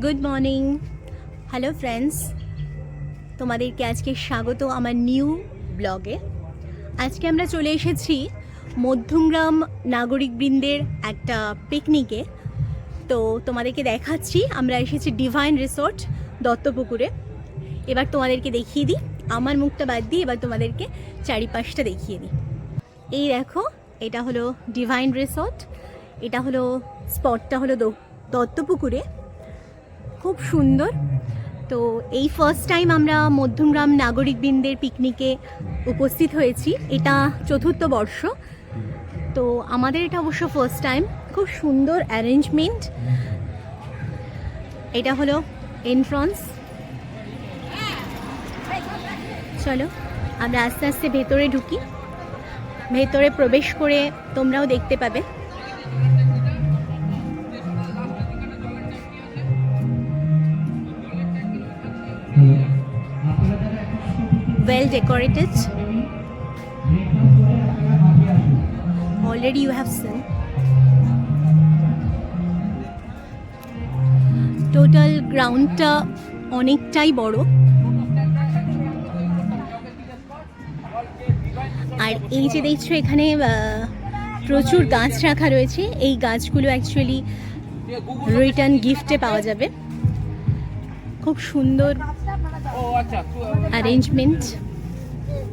Good morning hello friends তোমাদেরকে আজকে স্বাগত আমার নিউ ব্লগে আজকে আমরা চলে এসেছি মধ্যমগ্রাম নাগরিকবৃন্দের একটা পিকনিকে তো তোমাদেরকে দেখাচ্ছি, আমরা এসেছি ডিভাইন রিসোর্ট দত্তপুকুরে। এবার তোমাদেরকে দেখিয়ে দিই, আমার মুখটা বাদ দিয়ে এবার তোমাদেরকে চারিপাশটা দেখিয়ে দিই। এই দেখো, এটা হলো ডিভাইন রিসোর্ট এটা হলো স্পটটা হলো দত্তপুকুরে। খুব সুন্দর। তো এই ফার্স্ট টাইম আমরা মধ্যমগ্রাম নাগরিকবৃন্দের পিকনিকে উপস্থিত হয়েছি। এটা চতুর্থ বর্ষ। তো আমাদের এটা অবশ্য ফার্স্ট টাইম খুব সুন্দর অ্যারেঞ্জমেন্ট এটা হলো এন্ট্রান্স চলো, আমরা আস্তে আস্তে ভেতরে ঢুকি। ভেতরে প্রবেশ করে তোমরাও দেখতে পাবে। Well decorated. Already you have seen. Total গ্রাউন্ডটা অনেকটাই বড়। আর এই যে দেখছ এখানে প্রচুর গাছ রাখা রয়েছে। এই গাছগুলো অ্যাকচুয়ালি রিটার্ন গিফটে পাওয়া যাবে। খুব সুন্দর অ্যারেঞ্জমেন্ট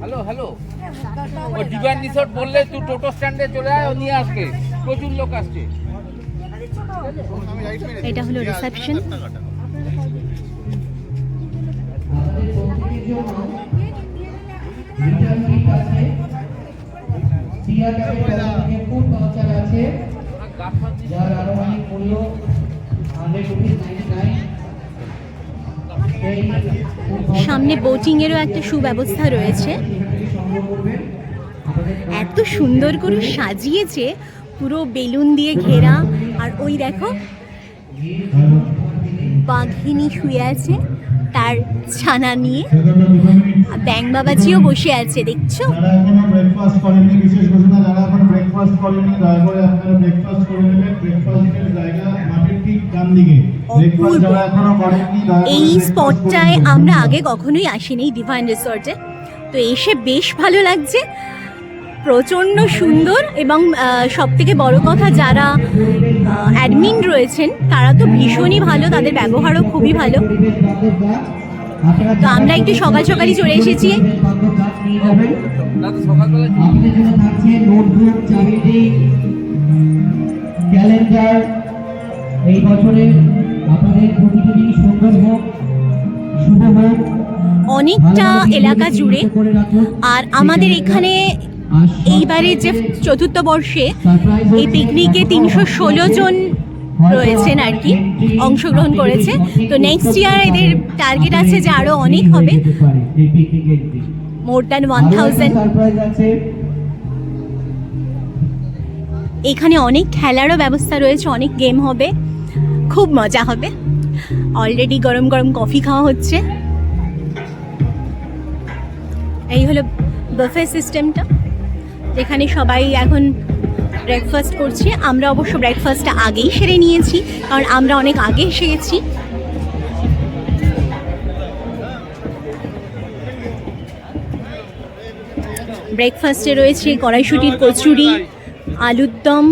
হ্যালো হ্যালো ও ডিভাইন রিসোর্ট বললে তুই টোটো স্ট্যান্ডে চলে আয় ও নিয়ে আসবে। প্রচুর লোক আসছে। এটা হলো রিসেপশন যার আনুমানিক মূল্য হান্ড্রেড রুপিস নাইনটি নাইন সামনে বোটিং বোটিংয়েরও একটা সুব্যবস্থা রয়েছে। এত সুন্দর করে সাজিয়েছে, পুরো বেলুন দিয়ে ঘেরা। আর ওই দেখো, বাঘিনী শুয়ে আছে। তার ছানা নিয়ে ব্যাং বাবাজিও বসে আছে দেখছ? যারা ব্রেকফাস্ট করেনি বিশেষ ঘোষণা যারা এখনও ব্রেকফাস্ট করেনি দয়া করে আপনারা ব্রেকফাস্ট করে নেবেন। ব্রেকফাস্টের জায়গা মাঠের ঠিক ডান দিকে। ব্রেকফাস্ট যারা এখনও করেননি দয়া করে এই স্পটটায় আমরা আগে কখনোই আসিনি ডিভাইন রিসর্টে তো এসে বেশ ভালো লাগছে। প্রচণ্ড সুন্দর এবং সব থেকে বড় কথা যারা অ্যাডমিন রয়েছেন, তারা তো ভীষণই ভালো, তাদের ব্যবহারও খুবই ভালো তো আমরা একটু সকাল সকালই চলে এসেছি এই আপনাদের প্রতিটি সুন্দর হোক শুভ হোক অনেকটা এলাকা জুড়ে। আর আমাদের এখানে এইবারে যে চতুর্থ বর্ষে এই পিকনিকে তিনশো ষোলো জন রয়েছেন আর কি, অংশগ্রহণ করেছে। তো নেক্সট ইয়ার এদের টার্গেট আছে যে আরও অনেক হবে। মোর দ্যান ওয়ান থাউজেন্ড এখানে অনেক খেলারও ব্যবস্থা রয়েছে, অনেক গেম হবে। খুব মজা হবে। অলরেডি গরম গরম কফি খাওয়া হচ্ছে। এই হলো বাফে সিস্টেমটা যেখানে সবাই এখন ব্রেকফাস্ট করছে। আমরা অবশ্য ব্রেকফাস্টটা আগেই সেরে নিয়েছি, কারণ আমরা অনেক আগে এসে গেছি ব্রেকফাস্টে রয়েছে কড়াইশুটির কচুরি, আলুর দম,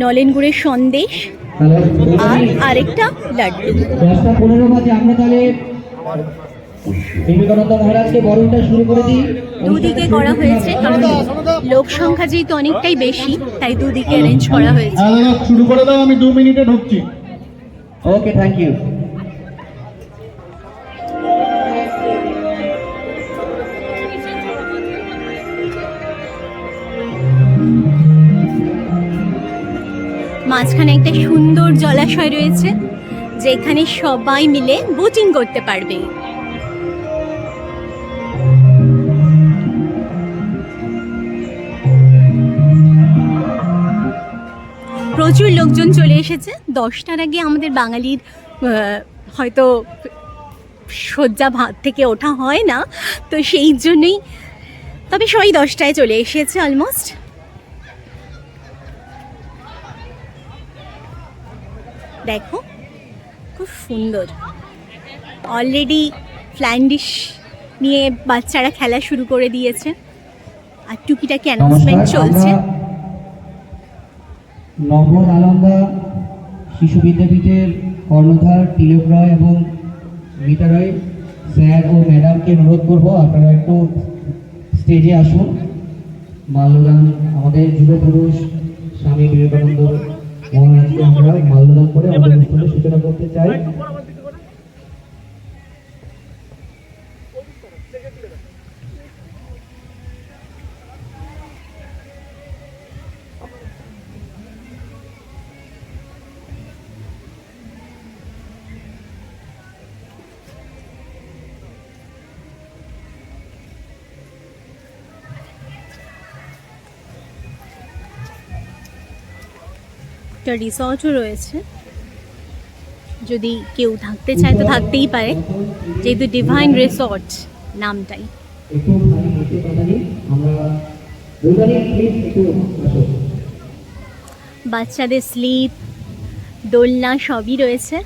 নলেন গুড়ের সন্দেশ, আর আরেকটা লাড্ডু। বিবেকানন্দ মহারাজকে বরণটা শুরু করে দিই। দুদিকে করা হয়েছে কারণ লোক সংখ্যা যেহেতু অনেকটাই বেশি তাই দুদিকে অ্যারেঞ্জ করা হয়েছে। হ্যাঁ শুরু করে দাও আমি দু মিনিটে ঢুকছি। ওকে থ্যাংক ইউ মাঝখানে একটা সুন্দর জলাশয় রয়েছে যেখানে সবাই মিলে বোটিং করতে পারবে। প্রচুর লোকজন চলে এসেছে। দশটার আগে আমাদের বাঙালির হয়তো শয্যা ভাত থেকে ওঠা হয় না তো সেই জন্যই তবে সবাই দশটায় চলে এসেছে অলমোস্ট দেখো খুব সুন্দর। অলরেডি ফ্ল্যান্ডিশ নিয়ে বাচ্চারা খেলা শুরু করে দিয়েছে। আর টুকিটাকি অ্যানাউন্সমেন্ট চলছে। নব আলমদা শিশু বিদ্যাপীঠের কর্ণধার তিলক রয় এবং মিতা রয় স্যার ও ম্যাডামকে অনুরোধ করব, আপনারা একটু স্টেজে আসুন। মাল্যদান আমাদের যুব পুরুষ স্বামী বিবেকানন্দ মহারাজকে আমরা মাল্যদান করে আমাদের অনুষ্ঠানের সূচনা করতে চাই। একটা রিসর্টও রয়েছে। যদি কেউ থাকতে চায় তো থাকতেই পারে। যেহেতু ডিভাইন রিসর্ট নামটাই। বাচ্চাদের স্লিপ দোলনা সবই রয়েছে।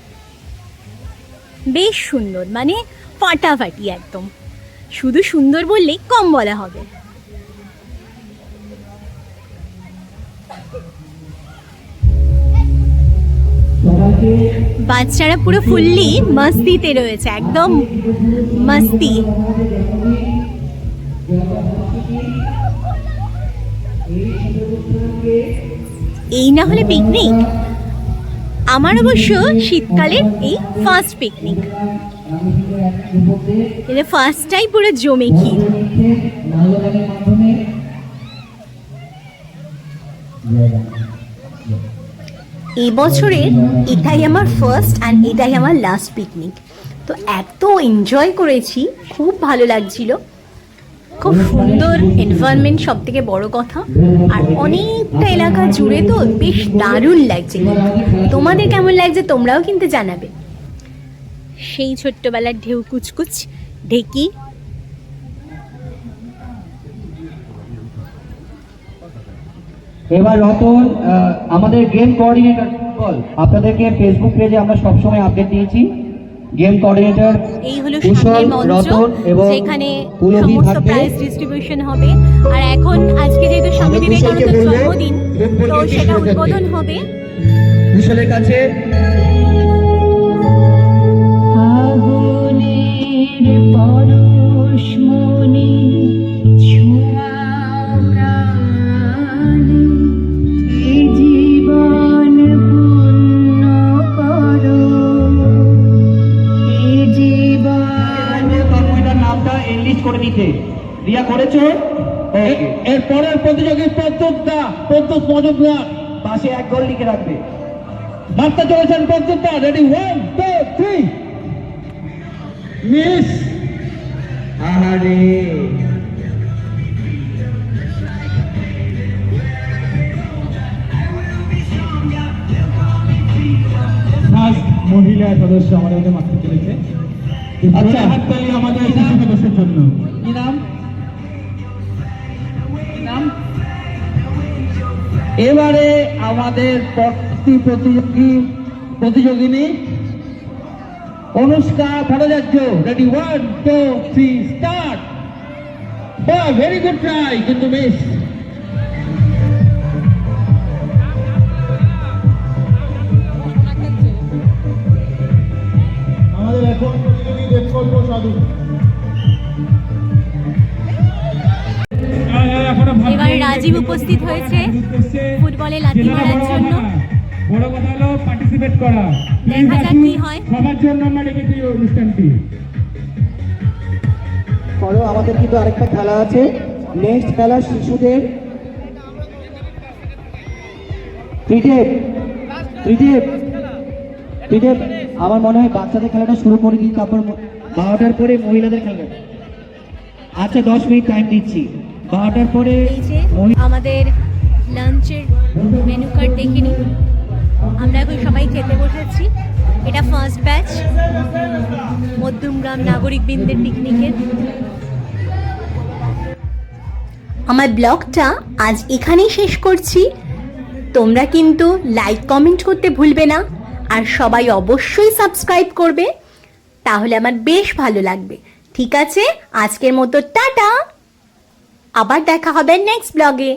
বেশ সুন্দর মানে ফাটাফাটি একদম। শুধু সুন্দর বললেই কম বলা হবে। বাচ্চারা পুরো ফুললি মস্তিতে রয়েছে একদম মস্তি। এই না হলে পিকনিক আমার অবশ্য শীতকালের এই ফার্স্ট পিকনিক এটা ফার্স্টটাই পুরো জমে কি মাধ্যমে। এই বছরের এটাই আমার ফার্স্ট অ্যান্ড এটাই আমার লাস্ট পিকনিক তো এত এনজয় করেছি, খুব ভালো লাগছিল। খুব সুন্দর এনভায়রনমেন্ট সব থেকে বড় কথা। আর অনেকটা এলাকা জুড়ে তো বেশ দারুণ লাগছে। তোমাদের কেমন লাগছে তোমরাও কিন্তু জানাবে। সেই ছোট্টবেলার ঢেউ কুচকুচ, ঢেকি এবার রতন আমাদের গেম কোঅর্ডিনেটর বল আপনাদেরকে ফেসবুক পেজে আমরা সবসময় আপডেট দিয়েছি। গেম কোঅর্ডিনেটর এই হলো সামনের মঞ্চ রতন এবং যেখানে সমস্ত থাকবে। প্রাইজ ডিস্ট্রিবিউশন হবে। আর এখন আজকে যেহেতু স্বামী বিবেকানন্দের জন্মদিন তো সেটা উদ্বোধন হবে। কুশলের কাছে আগুনের পরশ এনলিস্ট রিয়া করেছ? এর পরের প্রতিযোগী দা মজুমদার পাশে এক গোল লিখে রাখবে। মারতে চলেছেন দা। Ready one two three miss. আহারে মহিলা সদস্য আমাদের মারতে চলেছে। আচ্ছা। হাততালি আমাদের সদস্যের জন্য। এবারে আমাদের প্রতিযোগী প্রতিযোগিনী Anushka Bhattacharya ready one two three start বা ভেরি গুড ট্রাই কিন্তু মিস আমাদের এখন প্রতিযোগী দেবকল্প সাধু। এবার রাজীব উপস্থিত হয়েছে। ফুটবলে লাথি মারার জন্য বড় কথা হলো পার্টিসিপেট করা। দেখা যাক কি হয়। সবার জন্য আমরা রেখেছি এই অনুষ্ঠানটি। করো আমাদের কিন্তু আরেকটা খেলা আছে। নেক্সট খেলা শিশুদের। ত্রিদেব ত্রিদেব ত্রিদেব আমার মনে হয় বাচ্চাদের খেলাটা শুরু করে দিই তারপর বারোটার পরে মহিলাদের খেলা। আচ্ছা দশ মিনিট টাইম দিচ্ছি। বারোটার পরে আমাদের লাঞ্চের মেনু কার্ড দেখে নিই আমরা এখন সবাই খেতে বসেছি। এটা ফার্স্ট ব্যাচ মধ্যমগ্রাম নাগরিক বৃন্দের পিকনিকের আমার ব্লগটা আজ এখানেই শেষ করছি। তোমরা কিন্তু লাইক কমেন্ট করতে ভুলবে না, আর সবাই অবশ্যই সাবস্ক্রাইব করবে। তাহলে আমার বেশ ভালো লাগবে। ঠিক আছে? আজকের মতো টাটা। আবার দেখা হবে নেক্সট ব্লগে